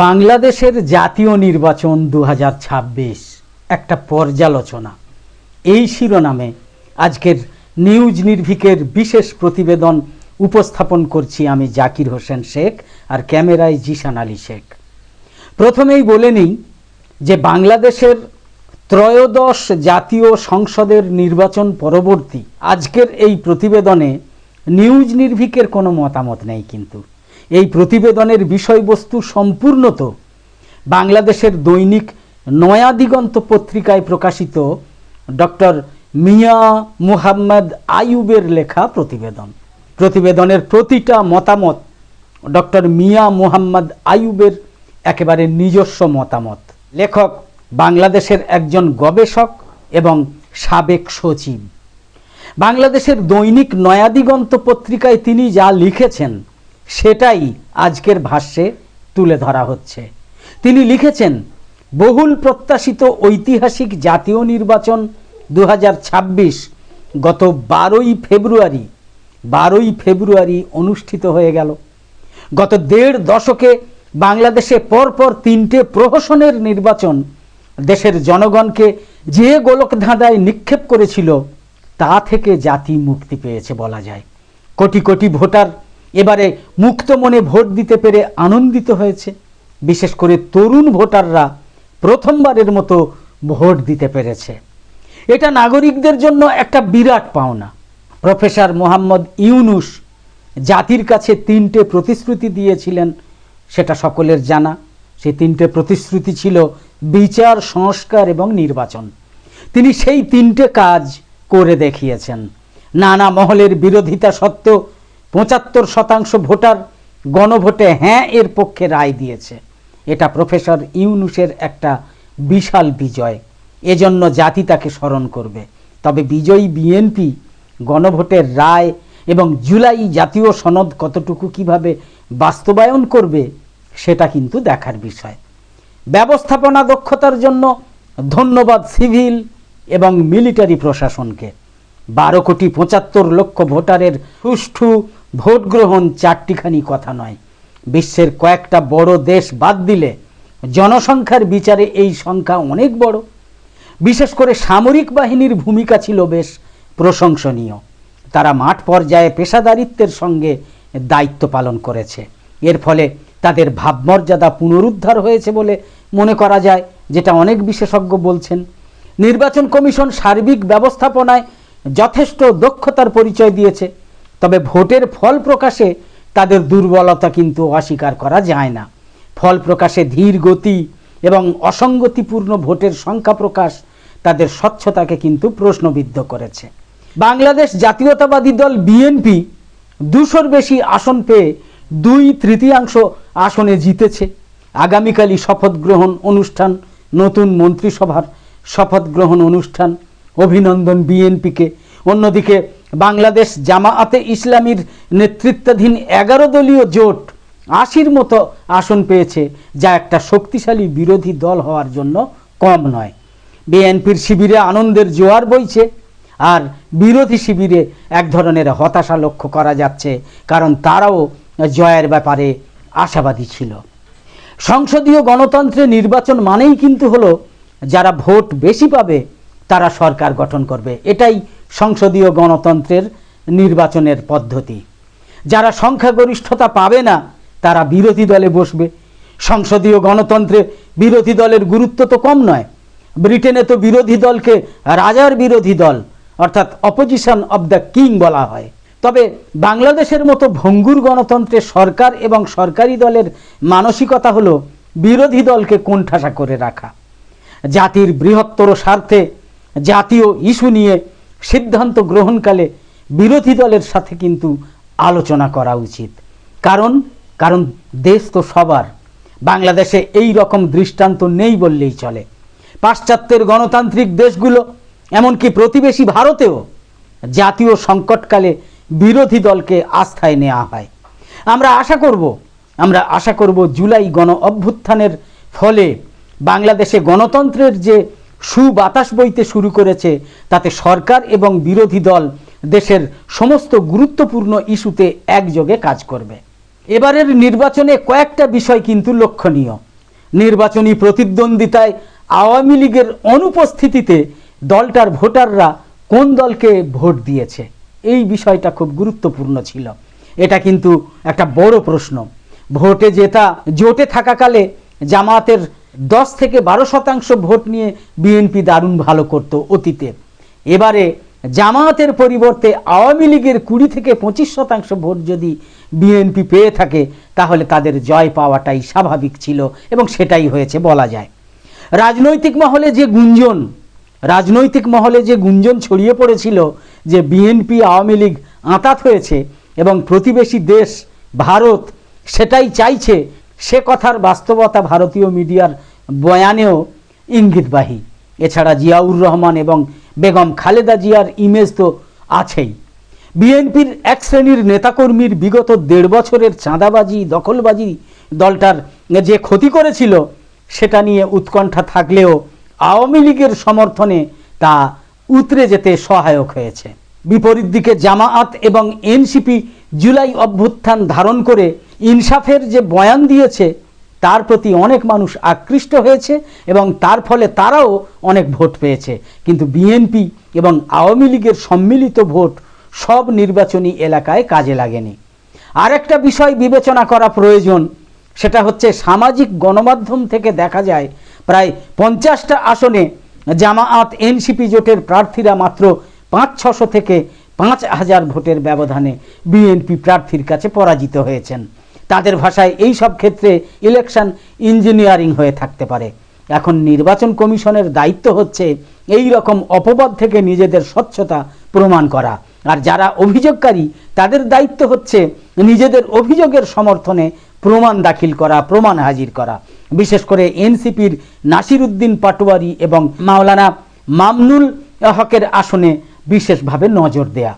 বাংলাদেশের জাতীয় নির্বাচন দু হাজার ছাব্বিশ। একটা পর্যালোচনা। এই শিরোনামে আজকের নিউজ নির্ভিকের বিশেষ প্রতিবেদন উপস্থাপন করছি আমি জাকির হোসেন শেখ আর ক্যামেরায় জিশান আলী শেখ। প্রথমেই বলে নিই যে বাংলাদেশের ত্রয়োদশ জাতীয় সংসদের নির্বাচন পরবর্তী আজকের এই প্রতিবেদনে নিউজ নির্ভিকের কোনো মতামত নেই কিন্তু। এই প্রতিবেদনের বিষয়বস্তু সম্পূর্ণত বাংলাদেশের দৈনিক নয়া দিগন্ত পত্রিকায় প্রকাশিত ডক্টর মিয়া মুহাম্মদ আইয়ুবের লেখা প্রতিবেদন। প্রতিবেদনের প্রতিটা মতামত ডক্টর মিয়া মুহাম্মদ আইয়ুবের একেবারে নিজস্ব মতামত। লেখক বাংলাদেশের একজন গবেষক এবং সাবেক সচিব। বাংলাদেশের দৈনিক নয়াদিগন্ত পত্রিকায় তিনি যা লিখেছেন সেটাই আজকের ভাষ্যে তুলে ধরা হচ্ছে। তিনি লিখেছেন, বহুল প্রত্যাশিত ঐতিহাসিক জাতীয় নির্বাচন দু হাজার ছাব্বিশ গত বারোই ফেব্রুয়ারি বারোই ফেব্রুয়ারি অনুষ্ঠিত হয়ে গেল। গত দেড় দশকে বাংলাদেশে পরপর তিনটে প্রহসনের নির্বাচন দেশের জনগণকে যে গোলক ধাঁধায় নিক্ষেপ করেছিল, তা থেকে জাতি মুক্তি পেয়েছে বলা যায়। কোটি কোটি ভোটার এবারে মুক্ত মনে ভোট দিতে পেরে আনন্দিত হয়েছে। বিশেষ করে তরুণ ভোটাররা প্রথমবারের মতো ভোট দিতে পেরেছে। এটা নাগরিকদের জন্য একটা বিরাট পাওনা। প্রফেসর মোহাম্মদ ইউনুস জাতির কাছে তিনটে প্রতিশ্রুতি দিয়েছিলেন, সেটা সকলের জানা। সেই তিনটে প্রতিশ্রুতি ছিল বিচার, সংস্কার এবং নির্বাচন। তিনি সেই তিনটে কাজ করে দেখিয়েছেন। নানা মহলের বিরোধিতা সত্ত্বেও পঁচাত্তর শতাংশ ভোটার গণভোটে হ্যাঁ এর পক্ষে রায় দিয়েছে। এটা প্রফেসর ইউনুসের একটা বিশাল বিজয়। এজন্য জাতি তাকে স্মরণ করবে। তবে বিজয়ী বিএনপি গণভোটের রায় এবং জুলাই জাতীয় সনদ কতটুকু কীভাবে বাস্তবায়ন করবে, সেটা কিন্তু দেখার বিষয়। ব্যবস্থাপনা দক্ষতার জন্য ধন্যবাদ সিভিল এবং মিলিটারি প্রশাসনকে। বারো কোটি পঁচাত্তর লক্ষ ভোটারের সুষ্ঠু ভোট গ্রহণ চারটিখানি কথা নয়। বিশ্বের কয়েকটা বড় দেশ বাদ দিলে জনসংখ্যার বিচারে এই সংখ্যা অনেক বড়। বিশেষ করে সামরিক বাহিনীর ভূমিকা ছিল বেশ প্রশংসনীয়। তারা মাঠ পর্যায়ে পেশাদারিত্বের সঙ্গে দায়িত্ব পালন করেছে। এর ফলে তাদের ভাবমর্যাদা পুনরুদ্ধার হয়েছে বলে মনে করা যায়, যেটা অনেক বিশেষজ্ঞ বলছেন। নির্বাচন কমিশন সার্বিক ব্যবস্থাপনায় যথেষ্ট দক্ষতার পরিচয় দিয়েছে। তবে ভোটের ফল প্রকাশে তাদের দুর্বলতা কিন্তু অস্বীকার করা যায় না। ফল প্রকাশে ধীর গতি এবং অসঙ্গতিপূর্ণ ভোটের সংখ্যা প্রকাশ তাদের স্বচ্ছতাকে কিন্তু প্রশ্নবিদ্ধ করেছে। বাংলাদেশ জাতীয়তাবাদী দল বিএনপি দুশোর বেশি আসন পেয়ে দুই তৃতীয়াংশ আসনে জিতেছে। আগামীকালই শপথ গ্রহণ অনুষ্ঠান, নতুন মন্ত্রিসভার শপথ গ্রহণ অনুষ্ঠান। অভিনন্দন বিএনপিকে অন্যদিকে বাংলাদেশ জামাআতে ইসলামীর নেতৃত্বাধীন এগারো দলীয় জোট আশির মতো আসন পেয়েছে, যা একটা শক্তিশালী বিরোধী দল হওয়ার জন্য কম নয়। বিএনপির শিবিরে আনন্দের জোয়ার বইছে, আর বিরোধী শিবিরে এক ধরনের হতাশা লক্ষ্য করা যাচ্ছে, কারণ তারাও জয়ের ব্যাপারে আশাবাদী ছিল। সংসদীয় গণতন্ত্রে নির্বাচন মানেই কিন্তু হলো, যারা ভোট বেশি পাবে, তারা সরকার গঠন করবে। এটাই সংসদীয় গণতন্ত্রের নির্বাচনের পদ্ধতি। যারা সংখ্যাগরিষ্ঠতা পাবে না, তারা বিরোধী দলে বসবে। সংসদীয় গণতন্ত্রে বিরোধী দলের গুরুত্ব তো কম নয়। ব্রিটেনে তো বিরোধী দলকে রাজার বিরোধী দল, অর্থাৎ অপোজিশন অব দ্য কিং বলা হয়। তবে বাংলাদেশের মতো ভঙ্গুর গণতন্ত্রে সরকার এবং সরকারি দলের মানসিকতা হলো বিরোধী দলকে কোণঠাসা করে রাখা। জাতির বৃহত্তর স্বার্থে জাতীয় ইস্যু নিয়ে সিদ্ধান্ত গ্রহণকালে বিরোধী দলের সাথে কিন্তু আলোচনা করা উচিত। কারণ কারণ দেশ তো সবার। বাংলাদেশে এই রকম দৃষ্টান্ত নেই বললেই চলে। পাশ্চাত্যের গণতান্ত্রিক দেশগুলো, এমনকি প্রতিবেশী ভারতেও জাতীয় সংকটকালে বিরোধী দলকে আস্থায় নেওয়া হয়। আমরা আশা করব, আমরা আশা করব জুলাই গণ অভ্যুত্থানের ফলে বাংলাদেশে গণতন্ত্রের যে সুবাতাস বইতে শুরু করেছে। তাতে সরকার এবং বিরোধী দল দেশের সমস্ত গুরুত্বপূর্ণ ইস্যুতে একযোগে কাজ করবে। এবারের নির্বাচনে কয়েকটা বিষয় কিন্তু লক্ষণীয়। নির্বাচনী প্রতিদ্বন্দ্বিতায় আওয়ামী লীগের অনুপস্থিতিতে দলটার ভোটাররা কোন দলকে ভোট দিয়েছে, এই বিষয়টা খুব গুরুত্বপূর্ণ ছিল। এটা কিন্তু একটা বড় প্রশ্ন। ভোটে জেতা, জোটে থাকাকালে জামায়াতের দশ থেকে বারো শতাংশ ভোট নিয়ে বিএনপি দারুণ ভালো করত অতীতে। এবারে জামায়াতের পরিবর্তে আওয়ামী লীগের কুড়ি থেকে পঁচিশ শতাংশ ভোট যদি বিএনপি পেয়ে থাকে, তাহলে তাদের জয় পাওয়াটাই স্বাভাবিক ছিল এবং সেটাই হয়েছে বলা যায়। রাজনৈতিক মহলে যে গুঞ্জন, রাজনৈতিক মহলে যে গুঞ্জন ছড়িয়ে পড়েছিল যে বিএনপি, আওয়ামী লীগ আঁতাত হয়েছে এবং প্রতিবেশী দেশ, ভারত, সেটাই চাইছে সে কথার বাস্তবতা ভারতীয় মিডিয়ার বয়ানেও ইঙ্গিতবাহী। এছাড়া জিয়াউর রহমান এবং বেগম খালেদা জিয়ার ইমেজ তো আছেই। বিএনপির এক শ্রেণির নেতাকর্মীর বিগত দেড় বছরের চাঁদাবাজি, দখলবাজি দলটার যে ক্ষতি করেছিল, সেটা নিয়ে উৎকণ্ঠা থাকলেও আওয়ামী লীগের সমর্থনে তা উতরে যেতে সহায়ক হয়েছে। বিপরীত দিকে জামায়াত এবং এনসিপি জুলাই অভ্যুত্থান ধারণ করে ইনসাফের যে বয়ান দিয়েছে, তার প্রতি অনেক মানুষ আকৃষ্ট হয়েছে এবং তার ফলে তারাও অনেক ভোট পেয়েছে। কিন্তু বিএনপি এবং আওয়ামী লীগের সম্মিলিত ভোট সব নির্বাচনী এলাকায় কাজে লাগেনি। আরেকটা বিষয় বিবেচনা করা প্রয়োজন, সেটা হচ্ছে সামাজিক গণমাধ্যম থেকে দেখা যায়, প্রায় পঞ্চাশটা আসনে জামায়াত এনসিপি জোটের প্রার্থীরা মাত্র পাঁচ ছশো থেকে পাঁচ হাজার ভোটের ব্যবধানে বিএনপি প্রার্থীর কাছে পরাজিত হয়েছেন। তাদের ভাষায় এই সব ক্ষেত্রে ইলেকশন ইঞ্জিনিয়ারিং হয়ে থাকতে পারে। এখন নির্বাচন কমিশনের দায়িত্ব হচ্ছে এই রকম অপবাদ থেকে নিজেদের স্বচ্ছতা প্রমাণ করা। আর যারা অভিযোগকারী, তাদের দায়িত্ব হচ্ছে নিজেদের অভিযোগের সমর্থনে প্রমাণ দাখিল করা, প্রমাণ হাজির করা। বিশেষ করে এনসিপির নাসির উদ্দিন পাটোয়ারি এবং মাওলানা মামনুল হকের আসনে বিশেষভাবে নজর দেয়া।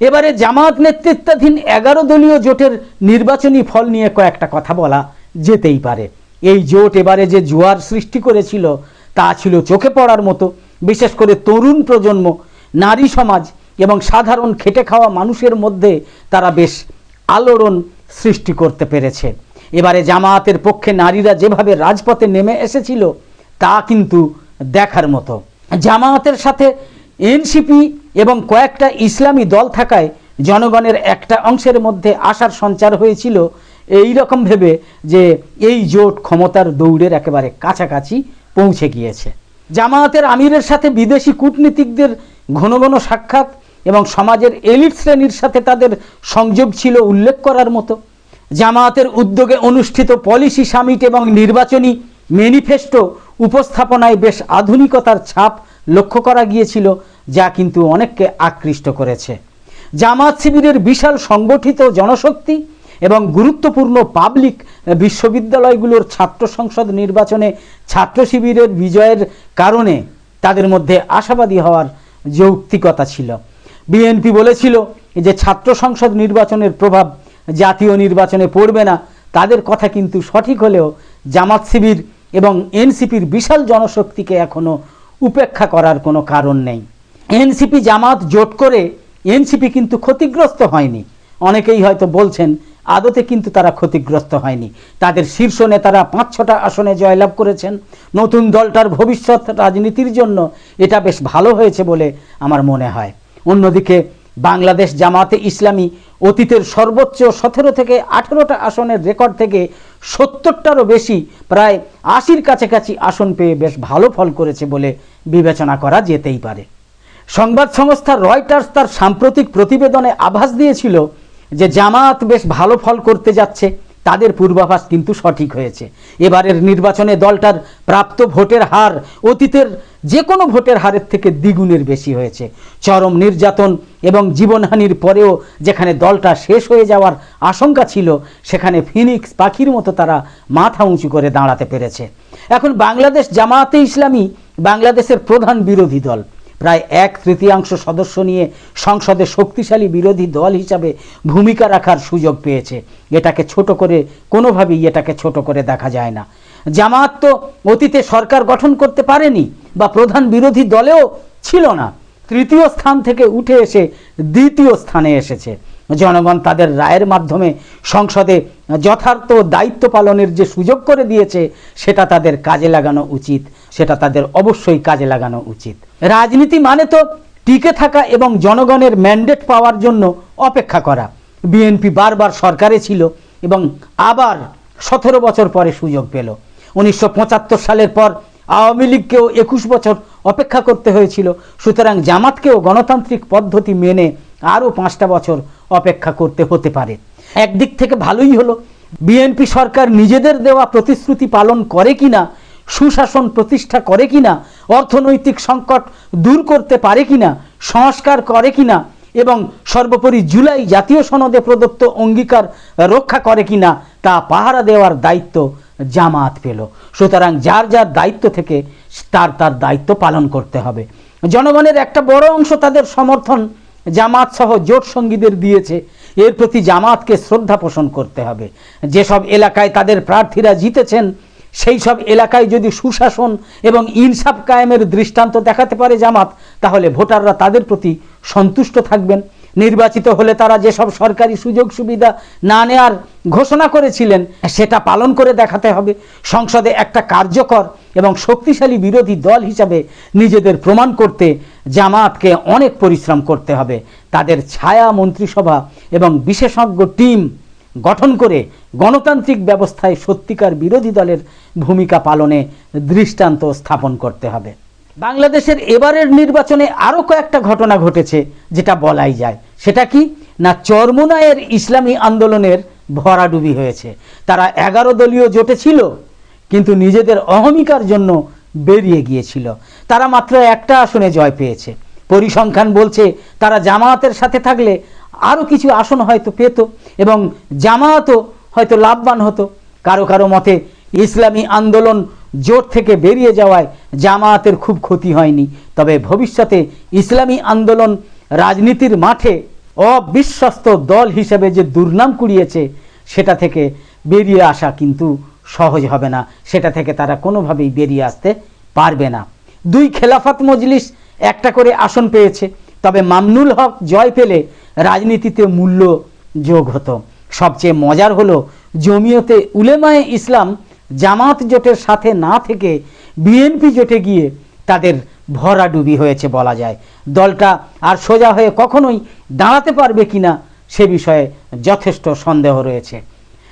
এবারে জামায়াত নেতৃত্বাধীন এগারো দলীয় জোটের নির্বাচনী ফল নিয়ে কয়েকটা কথা বলা যেতেই পারে। এই জোট এবারে যে জোয়ার সৃষ্টি করেছিল, তা ছিল চোখে পড়ার মতো। বিশেষ করে তরুণ প্রজন্ম, নারী সমাজ এবং সাধারণ খেটে খাওয়া মানুষের মধ্যে তারা বেশ আলোড়ন সৃষ্টি করতে পেরেছে। এবারে জামায়াতের পক্ষে নারীরা যেভাবে রাজপথে নেমে এসেছিল, তা কিন্তু দেখার মতো। জামায়াতের সাথে এনসিপি এবং কয়েকটা ইসলামী দল থাকায় জনগণের একটা অংশের মধ্যে আশার সঞ্চার হয়েছিল। এই রকম ভেবে যে এই জোট ক্ষমতার দৌড়ের একেবারে কাছাকাছি পৌঁছে গিয়েছে। জামায়াতের আমিরের সাথে বিদেশি কূটনীতিকদের ঘন ঘন সাক্ষাৎ এবং সমাজের এলিট শ্রেণির সাথে তাদের সংযোগ ছিল উল্লেখ করার মতো। জামায়াতের উদ্যোগে অনুষ্ঠিত পলিসি সামিট এবং নির্বাচনী ম্যানিফেস্টো উপস্থাপনায় বেশ আধুনিকতার ছাপ লক্ষ্য করা গিয়েছিল, যা কিন্তু অনেককে আকৃষ্ট করেছে। জামাত শিবিরের বিশাল সংগঠিত জনশক্তি এবং গুরুত্বপূর্ণ পাবলিক বিশ্ববিদ্যালয়গুলোর ছাত্র সংসদ নির্বাচনে ছাত্র শিবিরের বিজয়ের কারণে তাদের মধ্যে আশাবাদী হওয়ার যৌক্তিকতা ছিল। বিএনপি বলেছিল যে, ছাত্র সংসদ নির্বাচনের প্রভাব জাতীয় নির্বাচনে পড়বে না, তাদের কথা কিন্তু সঠিক হলেও জামাত শিবির এবং এনসিপির বিশাল জনশক্তিকে এখনও উপেক্ষা করার কোনো কারণ নেই। এনসিপি জামাত জোট করে এনসিপি কিন্তু ক্ষতিগ্রস্ত হয়নি। অনেকেই হয়তো বলছেন, আদতে কিন্তু তারা ক্ষতিগ্রস্ত হয়নি। তাদের শীর্ষ নেতারা পাঁচ ছটা আসনে জয়লাভ করেছেন। নতুন দলটার ভবিষ্যৎ রাজনীতির জন্য এটা বেশ ভালো হয়েছে বলে আমার মনে হয়। অন্যদিকে বাংলাদেশ জামাতে ইসলামী অতীতের সর্বোচ্চ সতেরো থেকে আঠেরোটা আসনের রেকর্ড থেকে সত্তরটারও বেশি, প্রায় আশির কাছাকাছি আসন পেয়ে বেশ ভালো ফল করেছে বলে বিবেচনা করা যেতেই পারে। সংবাদ সংস্থা রয়টার্স তার সাম্প্রতিক প্রতিবেদনে আভাস দিয়েছিল যে জামাত বেশ ভালো ফল করতে যাচ্ছে। তাদের পূর্বাভাস কিন্তু সঠিক হয়েছে। এবারের নির্বাচনে দলটার প্রাপ্ত ভোটের হার অতীতের যে কোনো ভোটের হারের থেকে দ্বিগুণের বেশি হয়েছে। চরম নির্যাতন এবং জীবনহানির পরেও যেখানে দলটা শেষ হয়ে যাওয়ার আশঙ্কা ছিল, সেখানে ফিনিক্স পাখির মতো তারা মাথা উঁচু করে দাঁড়াতে পেরেছে। এখন বাংলাদেশ জামায়াতে ইসলামী বাংলাদেশের প্রধান বিরোধী দল। প্রায় এক তৃতীয়াংশ সদস্য নিয়ে সংসদে শক্তিশালী বিরোধী দল হিসাবে ভূমিকা রাখার সুযোগ পেয়েছে। এটাকে ছোট করে, কোনোভাবেই এটাকে ছোট করে দেখা যায় না। জামাত তো অতীতে সরকার গঠন করতে পারেনি বা প্রধান বিরোধী দলেও ছিল না। তৃতীয় স্থান থেকে উঠে এসে দ্বিতীয় স্থানে এসেছে। জনগণ তাদের রায়ের মাধ্যমে সংসদে যথার্থ দায়িত্ব পালনের যে সুযোগ করে দিয়েছে, সেটা তাদের কাজে লাগানো উচিত। সেটা তাদের অবশ্যই কাজে লাগানো উচিত। রাজনীতি মানে তো টিকে থাকা এবং জনগণের ম্যান্ডেট পাওয়ার জন্য অপেক্ষা করা। বিএনপি বারবার সরকারে ছিল এবং আবার সতেরো বছর পরে সুযোগ পেল। উনিশশো পঁচাত্তর সালের পর আওয়ামী লীগকেও একুশ বছর অপেক্ষা করতে হয়েছিল। সুতরাং জামাতকেও গণতান্ত্রিক পদ্ধতি মেনে আরও পাঁচটা বছর অপেক্ষা করতে হতে পারে। একদিক থেকে ভালোই হলো। বিএনপি সরকার নিজেদের দেওয়া প্রতিশ্রুতি পালন করে কিনা, সুশাসন প্রতিষ্ঠা করে কিনা, অর্থনৈতিক সংকট দূর করতে পারে কিনা, সংস্কার করে কিনা, এবং সর্বোপরি জুলাই জাতীয় সনদে প্রদত্ত অঙ্গীকার রক্ষা করে কিনা, তা পাহারা দেওয়ার দায়িত্ব জামাত পেল। সুতরাং যার যার দায়িত্ব থেকে তার তার দায়িত্ব পালন করতে হবে। জনগণের একটা বড় অংশ তাদের সমর্থন জামাত সহ জোট সঙ্গীদের দিয়েছে। এর প্রতি জামাতকে শ্রদ্ধা পোষণ করতে হবে। যেসব এলাকায় তাদের প্রার্থীরা জিতেছেন, সেই সব এলাকায় যদি সুশাসন এবং ইনসাফ কায়েমের দৃষ্টান্ত দেখাতে পারে জামাত, তাহলে ভোটাররা তাদের প্রতি সন্তুষ্ট থাকবেন। নির্বাচিত হলে তারা যেসব সরকারি সুযোগ সুবিধা না নেওয়ার ঘোষণা করেছিলেন, সেটা পালন করে দেখাতে হবে। সংসদে একটা কার্যকর এবং শক্তিশালী বিরোধী দল হিসাবে নিজেদের প্রমাণ করতে জামাতকে অনেক পরিশ্রম করতে হবে। তাদের ছায়া মন্ত্রিসভা এবং বিশেষজ্ঞ টিম গঠন করে গণতান্ত্রিক ব্যবস্থায় সত্যিকার বিরোধী দলের ভূমিকা পালনে দৃষ্টান্ত স্থাপন করতে হবে। বাংলাদেশের এবারের নির্বাচনে আরও কয়েকটা ঘটনা ঘটেছে, যেটা বলাই যায়। সেটা কি? না, চরমুনায়ের ইসলামী আন্দোলনের ভরাডুবি হয়েছে। তারা এগারো দলীয় জোটে ছিল, কিন্তু নিজেদের অহমিকার জন্য বেরিয়ে গিয়েছিল। তারা মাত্র একটা আসনে জয় পেয়েছে। পরিসংখ্যান বলছে, তারা জামায়াতের সাথে থাকলে আরও কিছু আসন হয়তো পেত এবং জামায়াতও হয়তো লাভবান হতো। কারও কারও মতে, ইসলামী আন্দোলন জোট থেকে বেরিয়ে যাওয়ায় জামায়াতের খুব ক্ষতি হয়নি। তবে ভবিষ্যতে ইসলামী আন্দোলন রাজনীতির মাঠে অবিশ্বস্ত দল হিসেবে যে দুর্নাম কুড়িয়েছে, সেটা থেকে বেরিয়ে আসা কিন্তু সহজ হবে না। সেটা থেকে তারা কোনোভাবেই বেরিয়ে আসতে পারবে না। দুই খেলাফত মজলিস একটা করে আসন পেয়েছে, তবে মামনুল হক জয় পেলে রাজনীতিতে মূল্য যোগ হতো। সবচেয়ে মজার হলো জমিয়তে উলেমায়ে ইসলাম জামাত জোটের সাথে না থেকে বিএনপি জোটে গিয়ে তাদের ভরাডুবি হয়েছে বলা যায়। দলটা আর সোজা হয়ে কখনোই দাঁড়াতে পারবে কিনা সে বিষয়ে যথেষ্ট সন্দেহ রয়েছে।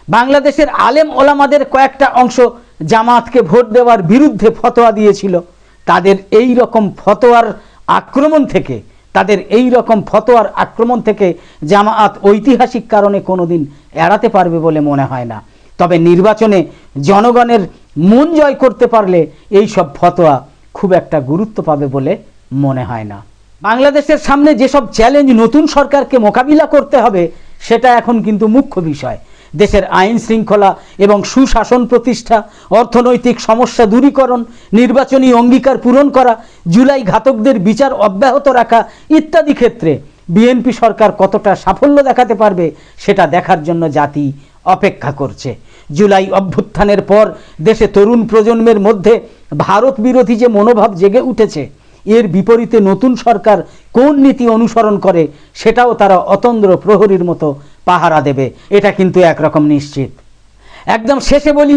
বাংলাদেশের আলেম ওলামাদের কয়েকটা অংশ জামাতকে ভোট দেওয়ার বিরুদ্ধে ফতোয়া দিয়েছিল। তাদের এই রকম ফতোয়ার আক্রমণ থেকে, তাদের এই রকম ফতোয়ার আক্রমণ থেকে জামায়াত ঐতিহাসিক কারণে কোনোদিন এড়াতে পারবে বলে মনে হয় না। তবে নির্বাচনে জনগণের মন জয় করতে পারলে এই সব ফতোয়া খুব একটা গুরুত্ব পাবে বলে মনে হয় না। বাংলাদেশের সামনে যেসব চ্যালেঞ্জ নতুন সরকারকে মোকাবিলা করতে হবে, সেটা এখন কিন্তু মুখ্য বিষয়। দেশের আইন শৃঙ্খলা এবং সুশাসন প্রতিষ্ঠা, অর্থনৈতিক সমস্যা দূরীকরণ, নির্বাচনী অঙ্গীকার পূরণ করা, জুলাই ঘাতকদের বিচার অব্যাহত রাখা ইত্যাদি ক্ষেত্রে বিএনপি সরকার কতটা সাফল্য দেখাতে পারবে, সেটা দেখার জন্য জাতি অপেক্ষা করছে। জুলাই অভ্যুত্থানের পর দেশে তরুণ প্রজন্মের মধ্যে ভারত বিরোধী যে মনোভাব জেগে উঠেছে, এর বিপরীতে নতুন সরকার কোন নীতি অনুসরণ করে সেটাও তারা অতন্দ্র প্রহরীর মতো পাহারা দেবে। এটা কিন্তু একরকম নিশ্চিত। একদম শেষে বলি